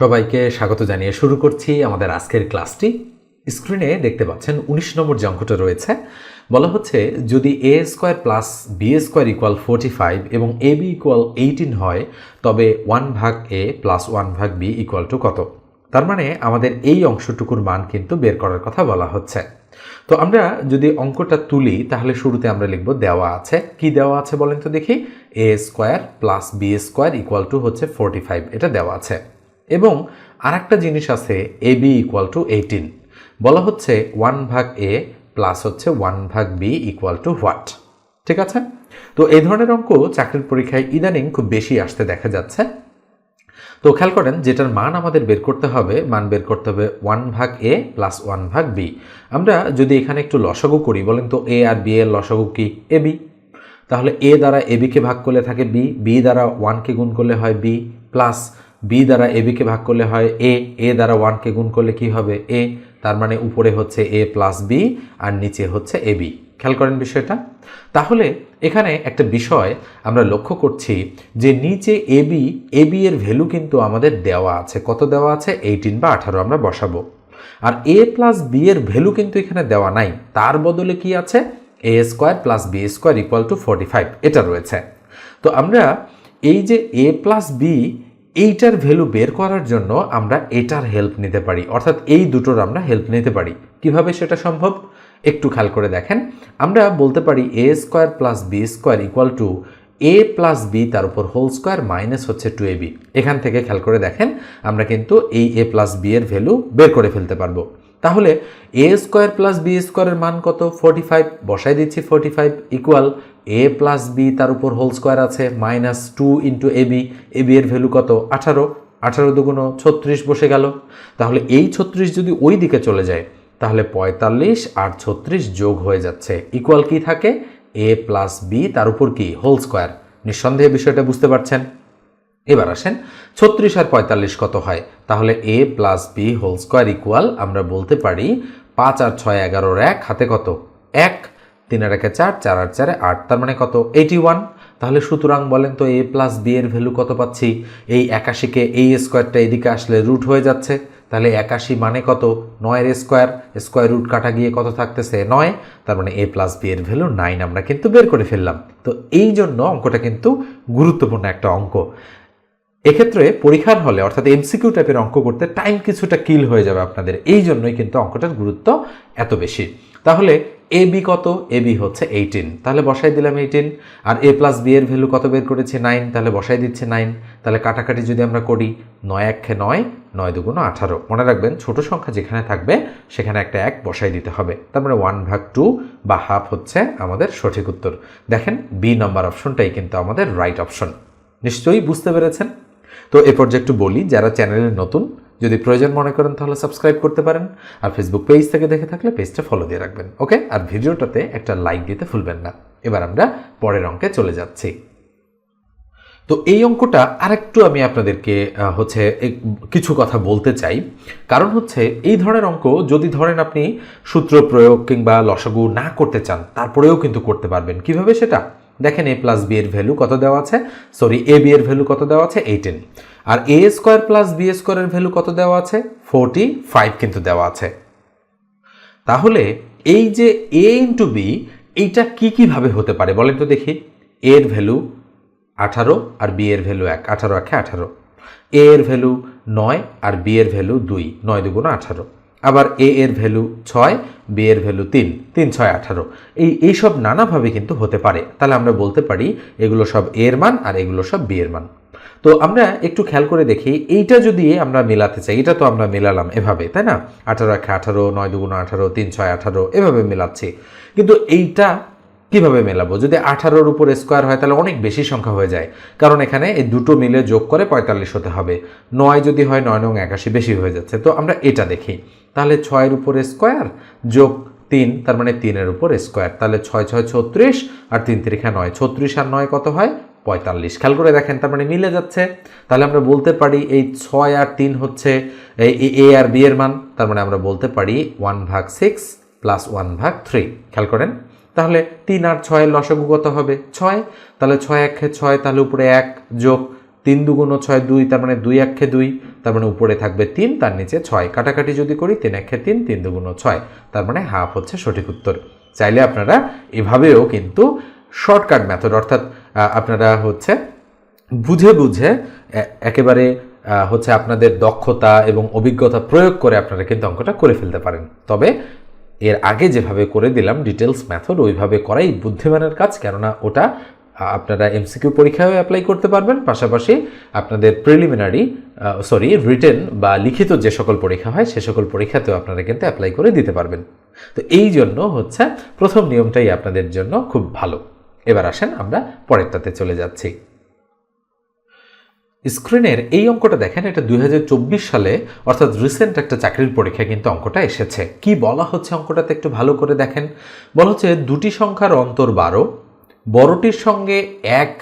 সবাইকে স্বাগত জানিয়ে শুরু করছি আমাদের আজকের ক্লাসটি। স্ক্রিনে দেখতে পাচ্ছেন উনিশ নম্বর যে অঙ্কটা রয়েছে। বলা হচ্ছে, যদি A square plus B square equal forty five এবং এ বি ইকুয়াল এইটিন হয়, তবে ওয়ান ভাগ এ প্লাস ওয়ান ভাগ বি ইকুয়াল টু কত? তার মানে আমাদের এই অংশটুকুর মান কিন্তু বের করার কথা বলা হচ্ছে। তো আমরা যদি অঙ্কটা তুলি, তাহলে শুরুতে আমরা লিখব দেওয়া আছে। কি দেওয়া আছে বলেন তো দেখি। A square plus B square equal to হচ্ছে ফোর্টি ফাইভ এটা দেওয়া আছে। এবং আর একটা জিনিস আছে, A B equal to eighteen বলা হচ্ছে ওয়ান ভাগ এ প্লাস হচ্ছে ওয়ান ভাগ বি ইকুয়াল টু হোয়াট ঠিক আছে? তো এই ধরনের অঙ্ক চাকরির পরীক্ষায় ইদানিং খুব বেশি আসতে দেখা যাচ্ছে। তো খেয়াল করেন, যেটার মান আমাদের বের করতে হবে, মান বের করতে হবে ওয়ান ভাগ এ প্লাস ওয়ান ভাগ বি। আমরা যদি এখানে একটু লসাগু করি, বলেন তো এ আর বি এর লসাগু কি? A B. তাহলে এ দ্বারা এ বিকে ভাগ করলে থাকে বি বি দ্বারা ওয়ানকে গুণ করলে হয় বি প্লাস বি দ্বারা এ বিকে ভাগ করলে হয় এ এ দ্বারা ওয়ানকে গুণ করলে কি হবে? এ, তার মানে উপরে হচ্ছে এ প্লাস বি আর নিচে হচ্ছে এ বি। খেয়াল করেন বিষয়টা? তাহলে এখানে একটা বিষয় আমরা লক্ষ্য করছি যে নিচে এ বি এ বি এর ভ্যালু কিন্তু আমাদের দেওয়া আছে। কত দেওয়া আছে? এইটিন বা আঠারো আমরা বসাবো। আর এ প্লাস বি এর ভ্যালু কিন্তু এখানে দেওয়া নাই। তার বদলে কি আছে? A square plus B square equal to forty five এটা রয়েছে। তো আমরা এই যে এ প্লাস বি এইটার ভ্যালু বের করার জন্য আমরা এটার হেল্প নিতে পারি। অর্থাৎ এই দুটোর আমরা হেল্প নিতে পারি। কীভাবে সেটা সম্ভব? একটু খেয়াল করে দেখেন। আমরা বলতে পারি A square plus B square equal to A plus B তার উপর হোল স্কোয়ার মাইনাস হচ্ছে টু এ বি এখান থেকে খেয়াল করে দেখেন, আমরা কিন্তু এই এ প্লাস বি এর ভ্যালু বের করে ফেলতে পারব। তাহলে এ স্কোয়ার প্লাস বি স্কোয়ারের মান কত? ফোর্টি ফাইভ বসাই দিচ্ছি forty five equal A plus B তার উপর হোল স্কোয়ার আছে minus two into A B A B এর ভ্যালু কত? আঠারো। আঠারো দুগুণ ছত্রিশ বসে গেল। তাহলে এই ছত্রিশ যদি ওই দিকে চলে যায়, তাহলে পঁয়তাল্লিশ আর ছত্রিশ যোগ হয়ে যাচ্ছে। ইকুয়াল কি থাকে? এ প্লাস বি তার উপর কি? হোল স্কোয়ার নিঃসন্দেহে বিষয়টা বুঝতে পারছেন? এবার আসেন, ছত্রিশ আর পঁয়তাল্লিশ কত হয়? তাহলে A plus B whole square equal আমরা বলতে পারি পাঁচ আর ছয় এগারোর এক হাতে কত? এক। তিন আর একে চার চার আর চারে আট, তার মানে কত? এইটি ওয়ান তাহলে সুতরাং বলেন তো এ প্লাস বি এর ভ্যালু কত পাচ্ছি? এই একাশিকে এই স্কোয়ারটা এদিকে আসলে রুট হয়ে যাচ্ছে। তাহলে একাশি মানে কত? নয়ের স্কোয়ার স্কোয়ার রুট কাটা গিয়ে কত থাকতেছে? নয়। তার মানে এ প্লাস বি এর ভ্যালু নাইন আমরা কিন্তু বের করে ফেললাম। তো এই জন্য অঙ্কটা কিন্তু গুরুত্বপূর্ণ একটা অঙ্ক। এক্ষেত্রে পরীক্ষার হলে, অর্থাৎ এমসিকিউ টাইপের অঙ্ক করতে টাইম কিছুটা কিল হয়ে যাবে আপনাদের। এই জন্যই কিন্তু অঙ্কটার গুরুত্ব এত বেশি। তাহলে এ বি কত? এ বি হচ্ছে এইটিন তাহলে বসাই দিলাম এইটিন আর এ প্লাস বি এর ভ্যালু কত বের করেছে? নাইন তাহলে বসাই দিচ্ছে নাইন তাহলে কাটাকাটি যদি আমরা করি, নয় একে নয় নয় দুগুণ আঠারো। মনে রাখবেন, ছোট সংখ্যা যেখানে থাকবে, সেখানে একটা এক বসাই দিতে হবে। তার মানে ওয়ান ভাগ টু বা হাফ হচ্ছে আমাদের সঠিক উত্তর। দেখেন বি নম্বর অপশনটাই কিন্তু আমাদের রাইট অপশন নিশ্চয়ই বুঝতে পেরেছেন? তো এ পর্যায়ে একটু বলি, যারা চ্যানেলে নতুন, যদি প্রয়োজন মনে করেন তাহলে সাবস্ক্রাইব করতে পারেন, আর ফেসবুক পেজ থেকে দেখে থাকলে পেজটা ফলো দিয়ে রাখবেন ওকে আর ভিডিওটাতে একটা লাইক দিতে ভুলবেন না। এবার আমরা পরের অঙ্কে চলে যাচ্ছি। তো এই অঙ্কটা আরেকটু আমি আপনাদেরকে হচ্ছে কিছু কথা বলতে চাই। কারণ হচ্ছে এই ধরনের অঙ্ক যদি ধরেন আপনি সূত্র প্রয়োগ কিংবা লসাগু না করতে চান, তারপরেও কিন্তু করতে পারবেন। কীভাবে সেটা? দেখেন এ প্লাস বি এর ভ্যালু কত দেওয়া আছে? সরি, এ বি এর ভ্যালু কত দেওয়া আছে? এইটেন। আর এ স্কোয়ার প্লাস বি স্কোয়ারের ভ্যালু কত দেওয়া আছে? ফোরটি ফাইভ কিন্তু দেওয়া আছে। তাহলে এই যে এ ইন্টু বি, এইটা কী কীভাবে হতে পারে? বলেন তো দেখি। এর ভ্যালু আঠারো আর বি এর ভ্যালু এক, আঠারো একে আঠারো। এ এর ভ্যালু নয় আর বি এর ভ্যালু দুই, নয় দুগুণ আঠারো। আবার এ এর ভ্যালু ছয় বি এর ভ্যালু তিন তিন, ছয়, আঠারো। এই এইসব নানাভাবে কিন্তু হতে পারে। তাহলে আমরা বলতে পারি এগুলো সব এ এর মান আর এগুলো সব বি এর মান। তো আমরা একটু খেয়াল করে দেখি, এইটা যদি আমরা মেলাতে চাই, এটা তো আমরা মেলালাম এভাবে, তাই না? আঠারো একে আঠারো, নয় দুগুণ আঠারো, তিন, ছয়, আঠারো, এভাবে মেলাচ্ছি। কিন্তু এইটা কীভাবে মেলাবো? যদি আঠারোর উপর স্কোয়ার হয়, তাহলে অনেক বেশি সংখ্যা হয়ে যায়। কারণ এখানে এই দুটো মিলে যোগ করে পঁয়তাল্লিশ হতে হবে। নয় যদি হয়, নয় নং একাশি বেশি হয়ে যাচ্ছে। তো আমরা এটা দেখি। তাহলে ছয়ের উপর স্কোয়ার যোগ তিন, তার মানে তিনের উপর স্কোয়ার তাহলে ছয় ছয়, ছত্রিশ, আর তিন তিরিখা নয়। ছত্রিশ আর নয় কত হয়? পঁয়তাল্লিশ। খেয়াল করে দেখেন, তার মানে মিলে যাচ্ছে। তাহলে আমরা বলতে পারি এই ছয় আর তিন হচ্ছে এই এ আর বি এর মান। তার মানে আমরা বলতে পারি ওয়ান ভাগ সিক্স প্লাস ওয়ান ভাগ থ্রি। খেয়াল করেন? তাহলে তিন আর ছয়ের লসাগু কত হবে? ছয়। তাহলে ছয় একে ছয়, তাহলে উপরে এক যোগ তিন দুগুণ ছয় দুই, তার মানে দুই একে দুই, তার মানে উপরে থাকবে তিন, তার নিচে ছয়। কাটাকাটি যদি করি, তিন একে তিন তিন দুগুণ ছয়, তার মানে হাফ হচ্ছে সঠিক উত্তর। চাইলে আপনারা এভাবেও কিন্তু শর্টকাট মেথড অর্থাৎ আপনারা হচ্ছে বুঝে বুঝে একেবারে হচ্ছে আপনাদের দক্ষতা এবং অভিজ্ঞতা প্রয়োগ করে আপনারা কিন্তু অঙ্কটা করে ফেলতে পারেন। তবে এর আগে যেভাবে করে দিলাম ডিটেলস মেথড ওইভাবে করাই বুদ্ধিমানের কাজ, কেননা ওটা আপনারা এমসিকিউ পরীক্ষায় অ্যাপ্লাই করতে পারবেন। পাশাপাশি আপনাদের প্রিলিমিনারি সরি রিটেন বা লিখিত যে সকল পরীক্ষা হয়, সে সকল পরীক্ষাতেও আপনারা কিন্তু অ্যাপ্লাই করে দিতে পারবেন। তো এই জন্য হচ্ছে প্রথম নিয়মটাই আপনাদের জন্য খুব ভালো। এবার আসেন আমরা পরেরটাতে চলে যাচ্ছি। স্ক্রিনের এই অঙ্কটা দেখেন, এটা দুই হাজার চব্বিশ সালে, অর্থাৎ রিসেন্ট একটা চাকরির পরীক্ষা কিন্তু অঙ্কটা এসেছে। কি বলা হচ্ছে অঙ্কটাতে একটু ভালো করে দেখেন? বলা হচ্ছে দুটি সংখ্যার অন্তর বারো, বড়টির সঙ্গে এক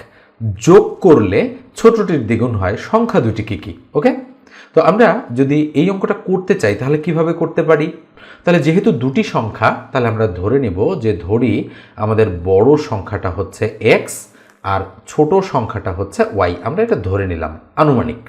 যোগ করলে ছোটটির দ্বিগুণ হয়। সংখ্যা দুটি কি কি? ওকে? তো আমরা যদি এই অঙ্কটা করতে চাই, তাহলে কীভাবে করতে পারি? তাহলে যেহেতু দুটি সংখ্যা, তাহলে আমরা ধরে নিব যে ধরি আমাদের বড় সংখ্যাটা হচ্ছে এক্স আর ছোট সংখ্যাটা হচ্ছে ওয়াই আমরা এটা ধরে নিলাম, আনুমানিক।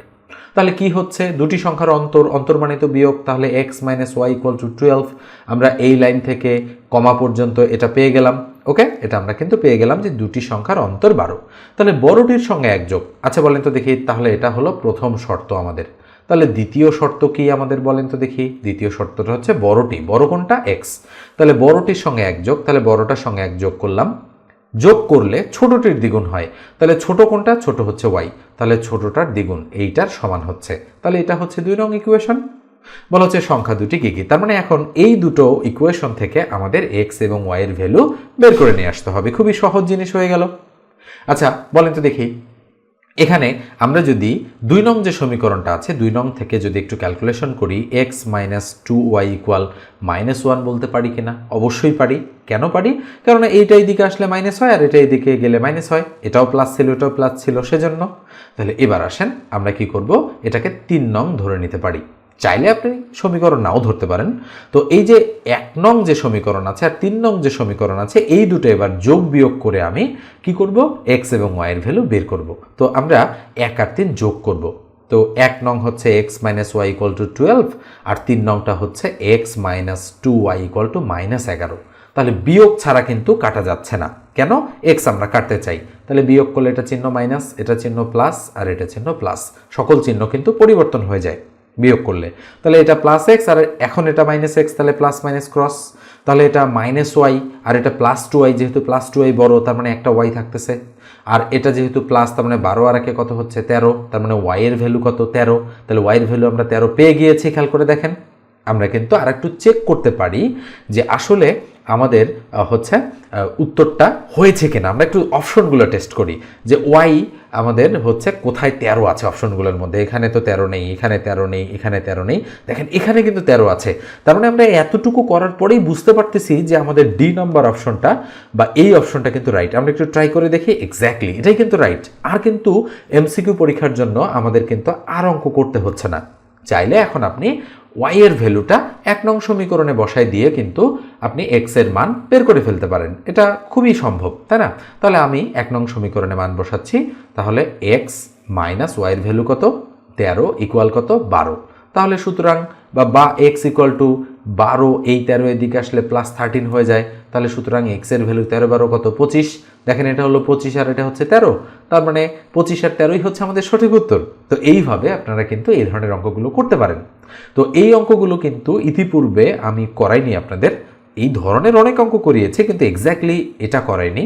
তাহলে কি হচ্ছে? দুটি সংখ্যার অন্তর অন্তর মানে তো বিয়োগ, তাহলে X minus Y equal to twelve আমরা এই লাইন থেকে কমা পর্যন্ত এটা পেয়ে গেলাম ওকে এটা আমরা কিন্তু পেয়ে গেলাম যে দুটি সংখ্যার অন্তর বারো। তাহলে বড়টির সঙ্গে এক যোগ আচ্ছা বলেন তো দেখি, তাহলে এটা হলো প্রথম শর্ত আমাদের। তাহলে দ্বিতীয় শর্ত কি আমাদের, বলেন তো দেখি? দ্বিতীয় শর্তটা হচ্ছে বড়টি। বড় কোনটা? এক্স তাহলে বড়টির সঙ্গে এক যোগ তাহলে বড়টার সঙ্গে এক যোগ করলাম যোগ করলে ছোটটির দ্বিগুণ হয়। তাহলে ছোট কোনটা? ছোট হচ্ছে ওয়াই তাহলে ছোটটার দ্বিগুণ এইটার সমান হচ্ছে। তাহলে এটা হচ্ছে দুই রং ইকুয়েশন বলা হচ্ছে সংখ্যা দুটি কী কী? তার মানে এখন এই দুটো ইকুয়েশন থেকে আমাদের এক্স এবং ওয়াইয়ের ভ্যালু বের করে নিয়ে আসতে হবে। খুবই সহজ জিনিস হয়ে গেল। আচ্ছা বলেন তো দেখি। এখানে আমরা যদি দুই নং যে সমীকরণটা আছে, দুই নং থেকে যদি একটু ক্যালকুলেশন করি X minus two Y equal minus one বলতে পারি কিনা? অবশ্যই পারি। কেন পারি? কারণ এইটা এইদিকে আসলে মাইনাস হয় আর এটা এইদিকে গেলে মাইনাস হয়। এটাও প্লাস ছিল, এটাও প্লাস ছিল, সেজন্য। তাহলে এবার আসেন, আমরা কি করব? এটাকে তিন নং ধরে নিতে পারি। চাইলে আপনি সমীকরণ নাও ধরতে পারেন। তো এই যে এক নং যে সমীকরণ আছে আর তিন নং যে সমীকরণ আছে, এই দুটো এবার যোগ বিয়োগ করে আমি কি করব? এক্স এবং ওয়াইয়ের ভ্যালু বের করব। তো আমরা এক আর তিন যোগ করব। তো এক নং হচ্ছে X minus Y equal to twelve আর তিন নংটা হচ্ছে X minus two Y equal to minus এগারো। তাহলে বিয়োগ ছাড়া কিন্তু কাটা যাচ্ছে না। কেন? এক্স আমরা কাটতে চাই। তাহলে বিয়োগ করলে এটা চিহ্ন মাইনাস এটা চিহ্ন প্লাস আর এটা চিহ্ন প্লাস সকল চিহ্ন কিন্তু পরিবর্তন হয়ে যায়। বিয়োগ করলে। তাহলে এটা প্লাস এক্স আর এখন এটা মাইনাস এক্স তাহলে প্লাস মাইনাস ক্রস তাহলে এটা মাইনাস ওয়াই আর এটা প্লাস টু ওয়াই যেহেতু প্লাস টু ওয়াই বড়, তার মানে একটা ওয়াই থাকতেছে। আর এটা যেহেতু প্লাস তার মানে বারো আর একে কত হচ্ছে? তেরো। তার মানে ওয়াইয়ের ভ্যালু কত? তেরো। তাহলে ওয়াইয়ের ভ্যালু আমরা তেরো পেয়ে গিয়েছি, খেয়াল করে দেখেন। আমরা কিন্তু আর একটু চেক করতে পারি যে আসলে আমাদের হচ্ছে উত্তরটা হয়েছে কিনা। আমরা একটু অপশনগুলো টেস্ট করি যে ওয়াই আমাদের হচ্ছে কোথায় তেরো আছে অপশনগুলোর মধ্যে। এখানে তো তেরো নেই, এখানে তেরো নেই, এখানে তেরো নেই। দেখেন, এখানে কিন্তু তেরো আছে। তার মানে আমরা এতটুকু করার পরেই বুঝতে পারতেছি যে আমাদের ডি নম্বর অপশনটা বা এই অপশনটা কিন্তু রাইট আমরা একটু ট্রাই করে দেখি এক্স্যাক্টলি এটাই কিন্তু রাইট আর কিন্তু এমসিকিউ পরীক্ষার জন্য আমাদের কিন্তু আর অঙ্ক করতে হচ্ছে না। চাইলে এখন আপনি ওয়াই এর ভ্যালুটা এক নং সমীকরণে বসাই দিয়ে কিন্তু আপনি এক্সের মান বের করে ফেলতে পারেন। এটা খুবই সম্ভব, তাই না? তাহলে আমি এক নং সমীকরণে মান বসাচ্ছি। তাহলে এক্স মাইনাস ওয়াইয়ের ভ্যালু কত? তেরো ইকুয়াল কত? বারো। তাহলে সুতরাং বা বা এক্স ইকুয়াল টু বারো এই তেরো এদিকে আসলে প্লাস থার্টিন হয়ে যায়। তাহলে সুতরাং এক্সের ভ্যালু তেরো বারো কত? পঁচিশ। দেখেন এটা হলো পঁচিশ আর এটা হচ্ছে তেরো। তার মানে পঁচিশ আর তেরোই হচ্ছে আমাদের সঠিক উত্তর। তো এইভাবে আপনারা কিন্তু এই ধরনের অঙ্কগুলো করতে পারেন। তো এই অঙ্কগুলো কিন্তু ইতিপূর্বে আমি করাইনি আপনাদের। এই ধরনের অনেক অঙ্ক করিয়েছে, কিন্তু এক্স্যাক্টলি এটা করাইনি।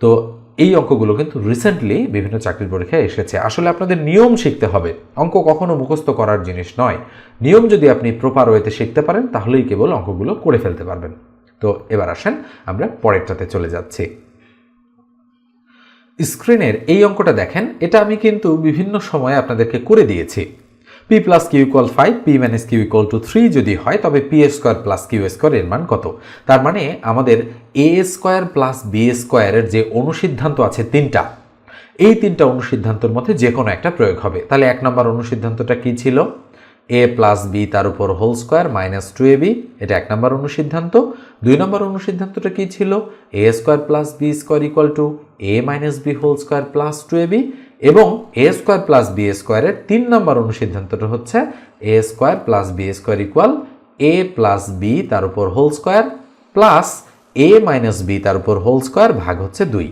তো এই অঙ্কগুলো কিন্তু রিসেন্টলি বিভিন্ন চাকরির পরীক্ষায় এসেছে। আসলে আপনাদের নিয়ম শিখতে হবে। অঙ্ক কখনো মুখস্থ করার জিনিস নয়। নিয়ম যদি আপনি প্রপার ওয়েতে শিখতে পারেন, তাহলেই কেবল অঙ্কগুলো করে ফেলতে পারবেন। তো এবার আসেন আমরা পরেরটাতে চলে যাচ্ছি। স্ক্রিনের এই অঙ্কটা দেখেন, এটা আমি কিন্তু বিভিন্ন সময়ে আপনাদেরকে করে দিয়েছি। P plus Q equal five P minus Q equal to three যদি হয়, তবে P square plus Q square এর মান কত? তার মানে আমাদের A square plus B A স্কোয়ারের যে অনুসিদ্ধান্ত আছে তিনটা, এই তিনটা অনুসিদ্ধান্তর মধ্যে যে কোনো একটা প্রয়োগ হবে। তাহলে এক নম্বর অনুসিদ্ধান্তটা কী ছিল? এ প্লাস বি তার উপর whole square minus two A B এটা এক নম্বর অনুসিদ্ধান্ত। দুই নম্বর অনুসিদ্ধান্তটা কি ছিল? A square plus B square equal to A minus B whole square plus two A B এবং এ স্কোয়ার প্লাস বি স্কোয়ারের তিন নম্বর অনুসিদ্ধান্তটা হচ্ছে A square plus B square equal A plus B তার উপর whole square plus A minus B তার উপর হোল স্কোয়ার ভাগ হচ্ছে দুই।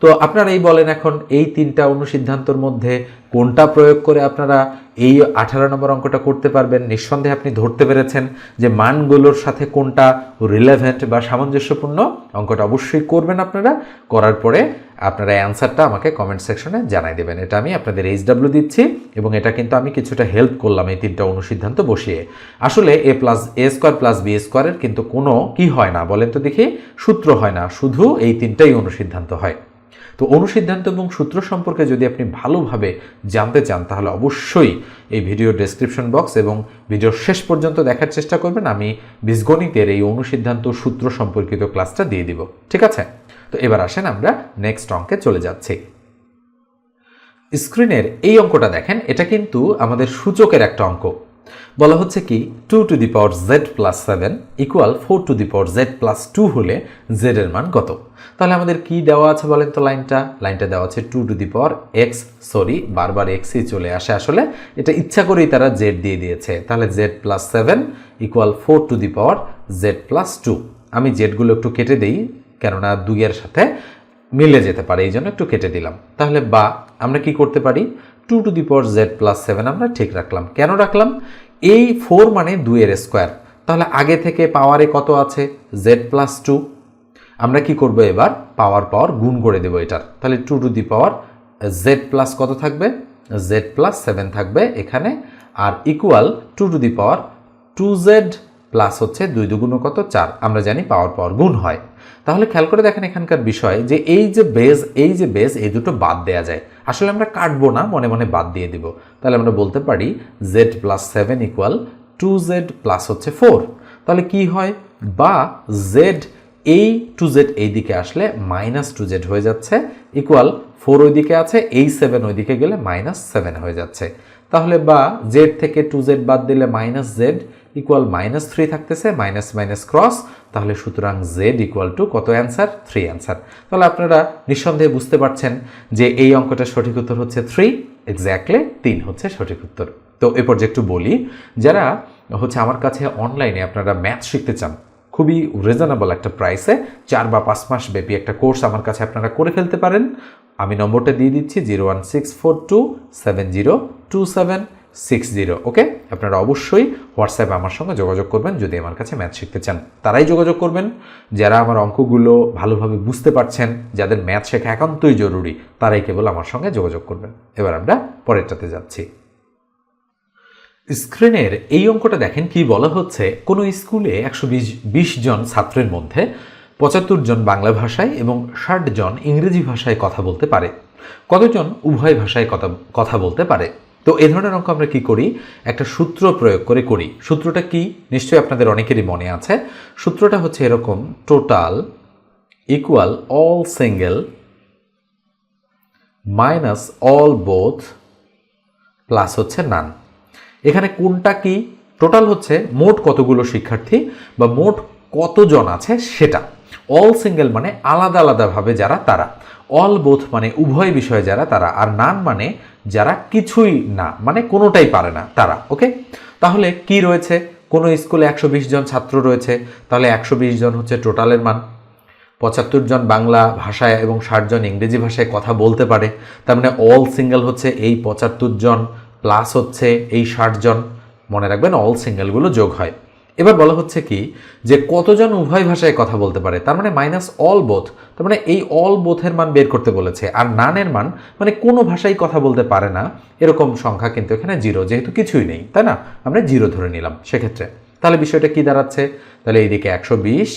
তো আপনারা এই বলেন এখন এই তিনটা অনুসিদ্ধান্তর মধ্যে কোনটা প্রয়োগ করে আপনারা এই আঠারো নম্বর অঙ্কটা করতে পারবেন? নিঃসন্দেহে আপনি ধরতে পেরেছেন যে মানগুলোর সাথে কোনটা রিলেভেন্ট বা সামঞ্জস্যপূর্ণ অঙ্কটা অবশ্যই করবেন আপনারা। করার পরে আপনারা অ্যান্সারটা আমাকে কমেন্ট সেকশনে জানাই দেবেন। এটা আমি আপনাদের এইচ ডাব্লিউ দিচ্ছি এবং এটা কিন্তু আমি কিছুটা হেল্প করলাম এই তিনটা অনুসিদ্ধান্ত বসিয়ে। আসলে A plus A square plus B স্কোয়ারের কিন্তু কোনো কি হয় না? বলেন তো দেখি। সূত্র হয় না। শুধু এই তিনটাই অনুসিদ্ধান্ত হয়। তো অনুসিদ্ধান্ত এবং সূত্র সম্পর্কে যদি আপনি ভালোভাবে জানতে চান, তাহলে অবশ্যই এই ভিডিও ডেসক্রিপশন বক্স এবং ভিডিওর শেষ পর্যন্ত দেখার চেষ্টা করবেন। আমি বীজগণিতের এই অনুসিদ্ধান্ত সূত্র সম্পর্কিত ক্লাসটা দিয়ে দিব। ঠিক আছে? তো এবার আসেন আমরা নেক্সট অঙ্কে চলে যাচ্ছি। স্ক্রিনের এই অঙ্কটা দেখেন, এটা কিন্তু আমাদের সূচকের একটা অঙ্ক। বলা হচ্ছে কি two to the power Z plus seven equal four to the power Z plus two হলে জেড এর মান কত? তাহলে আমাদের কি দেওয়া আছে বলেন তো লাইনটা? লাইনটা দেওয়া আছে two to the power X sorry বারবার এক্সই চলে আসে আসলে। এটা ইচ্ছা করেই তারা জেড দিয়ে দিয়েছে। তাহলে Z plus seven equal four to the power Z plus two আমি জেডগুলো একটু কেটে দিই, কেননা দুইয়ের সাথে মিলে যেতে পারে এই জন্য একটু কেটে দিলাম। তাহলে বা আমরা কি করতে পারি? Two to the power Z plus seven আমরা ঠিক রাখলাম। কেন রাখলাম? এই ফোর মানে দুইয়ের স্কোয়ার। তাহলে আগে থেকে পাওয়ারে কত আছে? Z plus two. আমরা কি করব এবার? পাওয়ার পাওয়ার গুণ করে দেবো এটার। তাহলে two to the power Z plus কত থাকবে? জেড প্লাস সেভেন থাকবে এখানে। আর equal to two the power two Z plus হচ্ছে দুই দুগুণ কত? চার। আমরা জানি পাওয়ার পাওয়ার গুণ হয়। তাহলে খেয়াল করে দেখেন এখানকার বিষয় যে এই যে বেজ এই যে বেজ এই দুটো বাদ দেয়া যায়। আসলে আমরা কাটবো না, মনে মনে বাদ দিয়ে দিব। তাহলে আমরা বলতে পারি Z plus seven equal two Z plus হচ্ছে ফোর তাহলে কি হয়? বা জেড এই টু জেড এই দিকে আসলে মাইনাস টু জেড হয়ে যাচ্ছে ইকুয়াল ফোর ওই দিকে আছে, এই সেভেন ওই দিকে গেলে মাইনাস সেভেন হয়ে যাচ্ছে। তাহলে বা জেড থেকে টু জেড বাদ দিলে minus Z equal minus three থাকতেছে মাইনাস মাইনাস ক্রস তাহলে সুতরাং জেড ইকুয়াল টু কত অ্যান্সার থ্রি অ্যান্সার তাহলে আপনারা নিঃসন্দেহে বুঝতে পারছেন যে এই অঙ্কটার সঠিক উত্তর হচ্ছে থ্রি এক্স্যাক্টলি তিন হচ্ছে সঠিক উত্তর। তো এ পর্যায়ে একটু বলি, যারা হচ্ছে আমার কাছে অনলাইনে আপনারা ম্যাথ শিখতে চান, খুবই রিজনেবল একটা প্রাইসে চার বা পাঁচ মাস ব্যাপী একটা কোর্স আমার কাছে আপনারা করে ফেলতে পারেন। আমি নম্বরটা দিয়ে দিচ্ছি zero one six four two seven zero two seven six zero okay আপনারা অবশ্যই হোয়াটসঅ্যাপে আমার সঙ্গে যোগাযোগ করবেন যদি আমার কাছে ম্যাথ শিখতে চান। তারাই যোগাযোগ করবেন। যারা আমার অঙ্কগুলো ভালোভাবে বুঝতে পারছেন, যাদের ম্যাথ শেখা একান্তই জরুরি, তারাই কেবল আমার সঙ্গে যোগাযোগ করবেন। এবার আমরা পরেরটাতে যাচ্ছি। স্ক্রিনের এই অঙ্কটা দেখেন কি বলা হচ্ছে, কোনো স্কুলে একশো বিশ জন ছাত্রের মধ্যে পঁচাত্তর জন বাংলা ভাষায় এবং ষাট জন ইংরেজি ভাষায় কথা বলতে পারে। কতজন উভয় ভাষায় কথা কথা বলতে পারে? তো এ ধরনের অঙ্ক আমরা কি করি? একটা সূত্র প্রয়োগ করে করি। সূত্রটা কি? নিশ্চয়ই আপনাদের অনেকেরই মনে আছে। সূত্রটা হচ্ছে এরকম total equal all single minus all both plus হচ্ছে নান এখানে কোনটা কি? টোটাল হচ্ছে মোট কতগুলো শিক্ষার্থী বা মোট কতজন আছে সেটা। অল সিঙ্গেল মানে আলাদা আলাদাভাবে যারা তারা। অল বোথ মানে উভয় বিষয়ে যারা তারা। আর নান মানে যারা কিছুই না মানে কোনোটাই পারে না, তারা ওকে তাহলে কি রয়েছে? কোনো স্কুলে একশো বিশ জন ছাত্র রয়েছে, তাহলে একশো বিশ জন হচ্ছে টোটালের মান। পঁচাত্তর জন বাংলা ভাষায় এবং ষাট জন ইংরেজি ভাষায় কথা বলতে পারে, তার মানে অল সিঙ্গেল হচ্ছে এই পঁচাত্তর জন প্লাস হচ্ছে এই ষাট জন। মনে রাখবেন অল সিঙ্গেলগুলো যোগ হয়। এবার বলা হচ্ছে কি যে কতজন উভয় ভাষায় কথা বলতে পারে? তার মানে মাইনাস অল বোথ তার মানে এই অল বোথের মান বের করতে বলেছে। আর নানের মান মানে কোনো ভাষায় কথা বলতে পারে না। এরকম সংখ্যা কিন্তু এখানে জিরো যেহেতু কিছুই নেই, তাই না? আমরা জিরো ধরে নিলাম সেক্ষেত্রে। তাহলে বিষয়টা কি দাঁড়াচ্ছে? তাহলে এইদিকে একশো বিশ,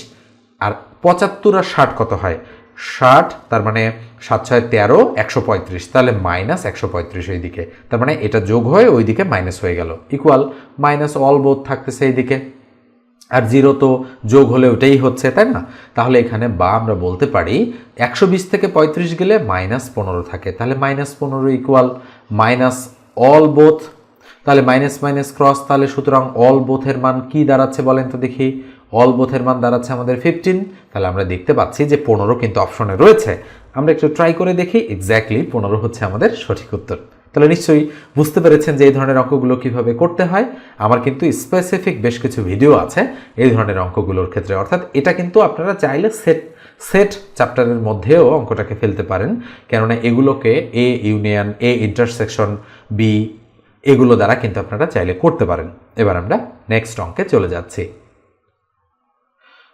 আর পঁচাত্তর আর ষাট কত হয়? ষাট, তার মানে সাত ছয় তেরো, একশো পঁয়ত্রিশ। তাহলে মাইনাস একশো পঁয়ত্রিশ ওই দিকে তার মানে এটা যোগ হয়ে ওই দিকে মাইনাস হয়ে গেল। ইকুয়াল মাইনাস অল বোধ থাকতেছে এইদিকে। আর জিরো তো যোগ হলে ওটাই হচ্ছে, তাই না? তাহলে এখানে বা আমরা বলতে পারি একশো বিশ থেকে পঁয়ত্রিশ গেলে মাইনাস পনেরো থাকে। তাহলে মাইনাস পনেরো ইকুয়াল মাইনাস অল বোথ তাহলে মাইনাস মাইনাস ক্রস তাহলে সুতরাং অল বোথের মান কি দাঁড়াচ্ছে বলেন তো দেখি? অল বোথের মান দাঁড়াচ্ছে আমাদের ফিফটিন তাহলে আমরা দেখতে পাচ্ছি যে পনেরো কিন্তু অপশনে রয়েছে। আমরা একটু ট্রাই করে দেখি এক্স্যাক্টলি পনেরো হচ্ছে আমাদের সঠিক উত্তর। তাহলে নিশ্চয়ই বুঝতে পেরেছেন যে এই ধরনের অঙ্কগুলো কীভাবে করতে হয়। আমার কিন্তু স্পেসিফিক বেশ কিছু ভিডিও আছে এই ধরনের অঙ্কগুলোর ক্ষেত্রে। অর্থাৎ এটা কিন্তু আপনারা চাইলে সেট সেট চ্যাপ্টারের মধ্যেও অঙ্কটাকে ফেলতে পারেন। কেননা এগুলোকে A union A intersection B এগুলো দ্বারা কিন্তু আপনারা চাইলে করতে পারেন। এবার আমরা নেক্সট অঙ্কে চলে যাচ্ছি।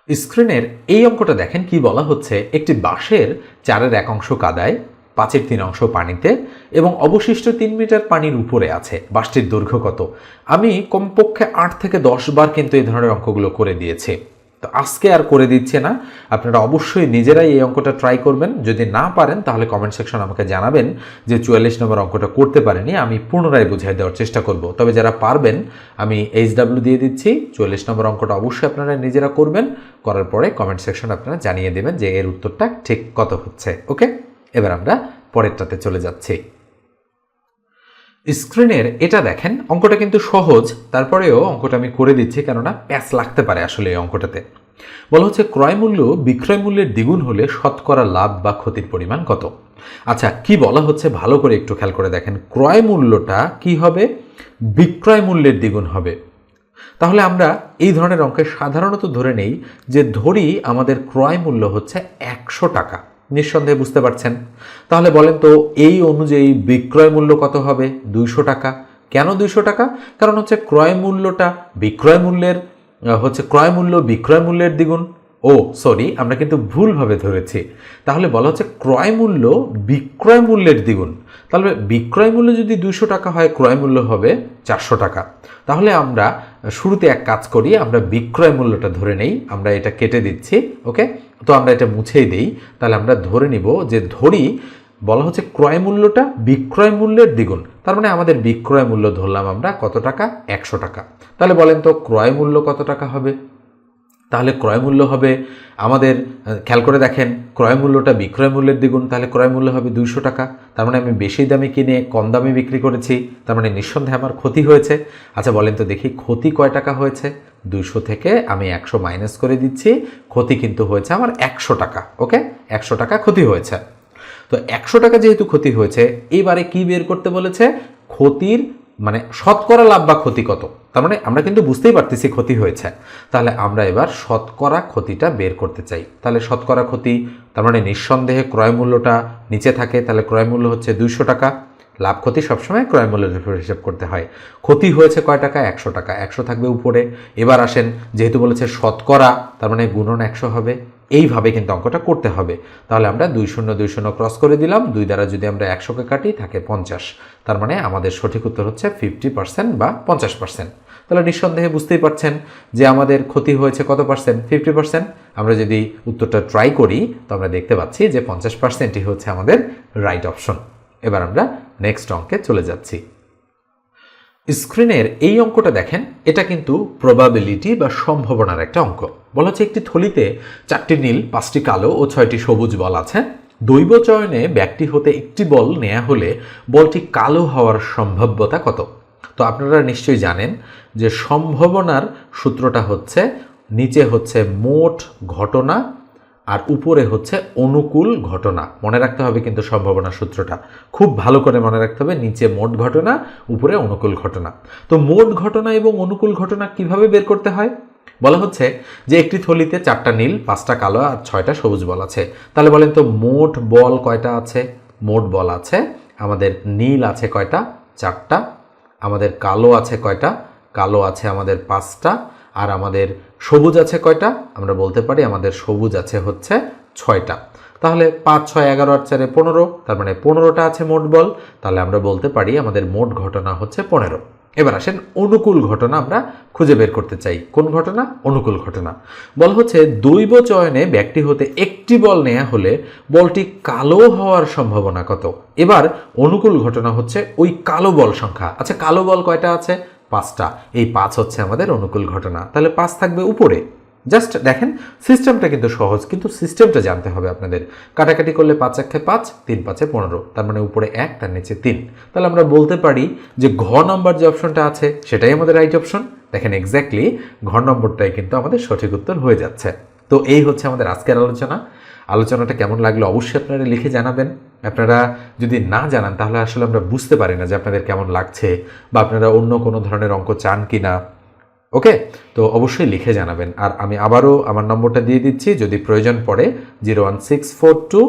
স্ক্রিনের এই অঙ্কটা দেখেন কি বলা হচ্ছে? একটি বাঁশের চারের এক অংশ কাদায় পাঁচের তিন অংশ পানিতে এবং অবশিষ্ট তিন মিটার পানির উপরে আছে বাসটির দৈর্ঘ্য কত? আমি কমপক্ষে আট থেকে দশ বার কিন্তু এই ধরনের অঙ্কগুলো করে দিয়েছি। তো আজকে আর করে দিচ্ছে না। আপনারা অবশ্যই নিজেরাই এই অঙ্কটা ট্রাই করবেন। যদি না পারেন, তাহলে কমেন্ট সেকশন আমাকে জানাবেন যে চুয়াল্লিশ নম্বর অঙ্কটা করতে পারেনি, আমি পুনরায় বুঝিয়ে দেওয়ার চেষ্টা করব। তবে যারা পারবেন, আমি এইচ ডাব্লিউ দিয়ে দিচ্ছি। চুয়াল্লিশ নম্বর অঙ্কটা অবশ্যই আপনারা নিজেরা করবেন। করার পরে কমেন্ট সেকশন আপনারা জানিয়ে দেবেন যে এর উত্তরটা ঠিক কত হচ্ছে ওকে এবার আমরা পরেরটাতে চলে যাচ্ছি। স্ক্রিনের এটা দেখেন, অঙ্কটা কিন্তু সহজ, তারপরেও অঙ্কটা আমি করে দিচ্ছি, কেননা প্যাচ লাগতে পারে আসলে এই অঙ্কটাতে। বলা হচ্ছে ক্রয় মূল্য বিক্রয় মূল্যের দ্বিগুণ হলে শতকরা লাভ বা ক্ষতির পরিমাণ কত? আচ্ছা কি বলা হচ্ছে ভালো করে একটু খেয়াল করে দেখেন, ক্রয় মূল্যটা কি হবে? বিক্রয় মূল্যের দ্বিগুণ হবে। তাহলে আমরা এই ধরনের অঙ্কে সাধারণত ধরে নেই যে ধরি আমাদের ক্রয় মূল্য হচ্ছে একশো টাকা। নিঃসন্দেহে বুঝতে পারছেন। তাহলে বলেন তো, এই অনুযায়ী বিক্রয় মূল্য কত হবে? দুইশো টাকা। কেন দুইশো টাকা? কারণ হচ্ছে ক্রয় মূল্যটা বিক্রয় মূল্যের হচ্ছে ক্রয় মূল্য বিক্রয় মূল্যের দ্বিগুণ। ও, সরি, আমরা কিন্তু ভুলভাবে ধরেছি। তাহলে বলা হচ্ছে ক্রয় মূল্য বিক্রয় মূল্যের দ্বিগুণ। তাহলে বিক্রয় মূল্য যদি দুশো টাকা হয়, ক্রয় মূল্য হবে চারশো টাকা। তাহলে আমরা শুরুতে এক কাজ করি, আমরা বিক্রয় মূল্যটা ধরে নেই, আমরা এটা কেটে দিচ্ছি, ওকে? তো আমরা এটা মুছেই দিই, তাহলে আমরা ধরে নিব যে ধরি, বলা হচ্ছে ক্রয় মূল্যটা বিক্রয় মূল্যের দ্বিগুণ। তার মানে আমাদের বিক্রয় মূল্য ধরলাম আমরা কত টাকা? একশো টাকা। তাহলে বলেন তো, ক্রয় মূল্য কত টাকা হবে? তাহলে ক্রয় মূল্য হবে আমাদের, খেয়াল করে দেখেন ক্রয় মূল্যটা বিক্রয় মূল্যের দ্বিগুণ, তাহলে ক্রয় মূল্য হবে দুইশো টাকা। তার মানে আমি বেশি দামে কিনে কম দামে বিক্রি করেছি, তার মানে নিঃসন্দেহে আমার ক্ষতি হয়েছে। আচ্ছা বলেন তো দেখি, ক্ষতি কয় টাকা হয়েছে? দুইশো থেকে আমি একশো মাইনাস করে দিচ্ছি, ক্ষতি কিন্তু হয়েছে আমার একশো টাকা, ওকে? একশো টাকা ক্ষতি হয়েছে। তো একশো টাকা যেহেতু ক্ষতি হয়েছে, এবারে কি বের করতে বলেছে? ক্ষতির মানে শতকরা লাভ বা ক্ষতি কত? তার মানে আমরা কিন্তু বুঝতেই পারতেছি ক্ষতি হয়েছে। তাহলে আমরা এবার শতকরা ক্ষতিটা বের করতে চাই। তাহলে শতকরা ক্ষতি, তার মানে নিঃসন্দেহে ক্রয় মূল্যটা নিচে থাকে, তাহলে ক্রয় মূল্য হচ্ছে দুইশো টাকা। লাভ ক্ষতি সবসময় ক্রয় মূল্যের উপর হিসাব করতে হয়। ক্ষতি হয়েছে কয় টাকা? একশো টাকা। একশো থাকবে উপরে। এবার আসেন, যেহেতু বলেছে শতকরা, তার মানে গুণন একশো হবে। এইভাবে কিন্তু অঙ্কটা করতে হবে। তাহলে আমরা দুই শূন্য দুই শূন্য ক্রস করে দিলাম। দুই দ্বারা যদি আমরা একশোকে কাটি, থাকে পঞ্চাশ। তার মানে আমাদের সঠিক উত্তর হচ্ছে ফিফটি পার্সেন্ট বা পঞ্চাশ পার্সেন্ট তাহলে নিঃসন্দেহে বুঝতেই পারছেন যে আমাদের ক্ষতি হয়েছে কত পার্সেন্ট ফিফটি পার্সেন্ট আমরা যদি উত্তরটা ট্রাই করি, তো আমরা দেখতে পাচ্ছি যে পঞ্চাশ পার্সেন্টই হচ্ছে আমাদের রাইট অপশন এবার আমরা নেক্সট অঙ্কে চলে যাচ্ছি। স্ক্রিনের এই অঙ্কটা দেখেন, এটা কিন্তু প্রবাবিলিটি বা সম্ভাবনার একটা অঙ্ক। বলা হচ্ছে একটি থলিতে চারটি নীল, পাঁচটি কালো ও ছয়টি সবুজ বল আছে। দৈব চয়নে ব্যক্তি হতে একটি বল নেওয়া হলে বলটি কালো হওয়ার সম্ভাব্যতা কত? তো আপনারা নিশ্চয়ই জানেন যে সম্ভাবনার সূত্রটা হচ্ছে, নিচে হচ্ছে মোট ঘটনা আর উপরে হচ্ছে অনুকূল ঘটনা। মনে রাখতে হবে কিন্তু সম্ভাবনা সূত্রটা। খুব ভালো করে মনে রাখতে হবে, নিচে মোট ঘটনা, উপরে অনুকূল ঘটনা। তো মোট ঘটনা এবং অনুকূল ঘটনা কীভাবে বের করতে হয়? বলা হচ্ছে যে একটি থলিতে চারটা নীল, পাঁচটা কালো আর ছয়টা সবুজ বল আছে। তাহলে বলেন তো মোট বল কয়টা আছে? মোট বল আছে, আমাদের নীল আছে কয়টা? চারটা। আমাদের কালো আছে কয়টা? কালো আছে আমাদের পাঁচটা। আর আমাদের সবুজ আছে কয়টা? আমরা বলতে পারি আমাদের সবুজ আছে হচ্ছে ছয়টা। তাহলে পাঁচ, ছয়, এগারো আর চারে পনেরো, তার মানে পনেরোটা আছে মোট বল। তাহলে আমরা বলতে পারি আমাদের মোট ঘটনা হচ্ছে পনেরো। এবার আসেন অনুকূল ঘটনা আমরা খুঁজে বের করতে চাই। কোন ঘটনা? অনুকূল ঘটনা। বল হচ্ছে দৈব চয়নে ব্যক্তি হতে একটি বল নেওয়া হলে বলটি কালো হওয়ার সম্ভাবনা কত? এবার অনুকূল ঘটনা হচ্ছে ওই কালো বল সংখ্যা। আচ্ছা কালো বল কয়টা আছে? পাঁচটা। এই পাঁচ হচ্ছে আমাদের অনুকূল ঘটনা। তাহলে পাঁচ থাকবে উপরে। জাস্ট দেখেন, সিস্টেমটা কিন্তু সহজ, কিন্তু সিস্টেমটা জানতে হবে আপনাদের। কাটাকাটি করলে পাঁচ একে পাঁচ, তিন পাঁচে পনেরো। তার মানে উপরে এক, তার নিচে তিন। তাহলে আমরা বলতে পারি যে ঘ নম্বর যে অপশনটা আছে, সেটাই আমাদের রাইট অপশন দেখেন এক্স্যাক্টলি ঘ নম্বরটাই কিন্তু আমাদের সঠিক উত্তর হয়ে যাচ্ছে। তো এই হচ্ছে আমাদের আজকের আলোচনা। আলোচনাটা কেমন লাগল অবশ্যই আপনারা লিখে জানাবেন। আপনারা যদি না জানান, তাহলে আসলে আমরা বুঝতে পারি না যে আপনাদের কেমন লাগছে বা আপনারা অন্য কোনো ধরনের অঙ্ক চান কি না ওকে? তো অবশ্যই লিখে জানাবেন। আর আমি আবারও আমার নম্বরটা দিয়ে দিচ্ছি। যদি প্রয়োজন পড়ে, zero one six four two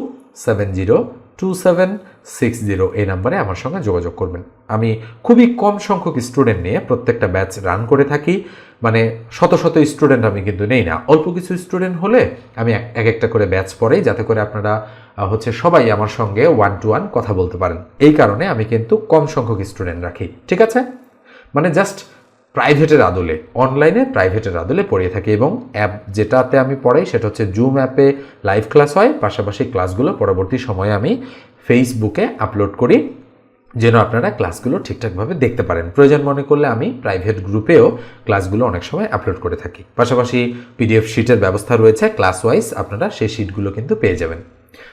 seven zero two seven six zero এই নাম্বারে আমার সঙ্গে যোগাযোগ করবেন। আমি খুবই কম সংখ্যক স্টুডেন্ট নিয়ে প্রত্যেকটা ব্যাচ রান করে থাকি। মানে শত শত স্টুডেন্ট আমি কিন্তু নেই না। অল্প কিছু স্টুডেন্ট হলে আমি এক- এক একটা করে ব্যাচ পড়েই যাতে করে আপনারা হচ্ছে সবাই আমার সঙ্গে ওয়ান টু ওয়ান কথা বলতে পারেন। এই কারণে আমি কিন্তু কম সংখ্যক স্টুডেন্ট রাখি। ঠিক আছে? মানে জাস্ট প্রাইভেটের আদলে অনলাইনে প্রাইভেটের আদলে পড়িয়ে থাকি এবং অ্যাপ যেটাতে আমি পড়াই সেটা হচ্ছে জুম অ্যাপে লাইভ ক্লাস হয়। পাশাপাশি ক্লাসগুলো পরবর্তী সময়ে আমি ফেসবুকে আপলোড করি, যেন আপনারা ক্লাসগুলো ঠিকঠাকভাবে দেখতে পারেন। প্রয়োজন মনে করলে আমি প্রাইভেট গ্রুপেও ক্লাসগুলো অনেক সময় আপলোড করে থাকি। পাশাপাশি পিডিএফ শিটের ব্যবস্থা রয়েছে ক্লাস ওয়াইজ আপনারা সেই শিটগুলো কিন্তু পেয়ে যাবেন।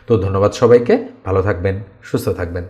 তো ধন্যবাদ সবাইকে, ভালো থাকবেন, সুস্থ থাকবেন।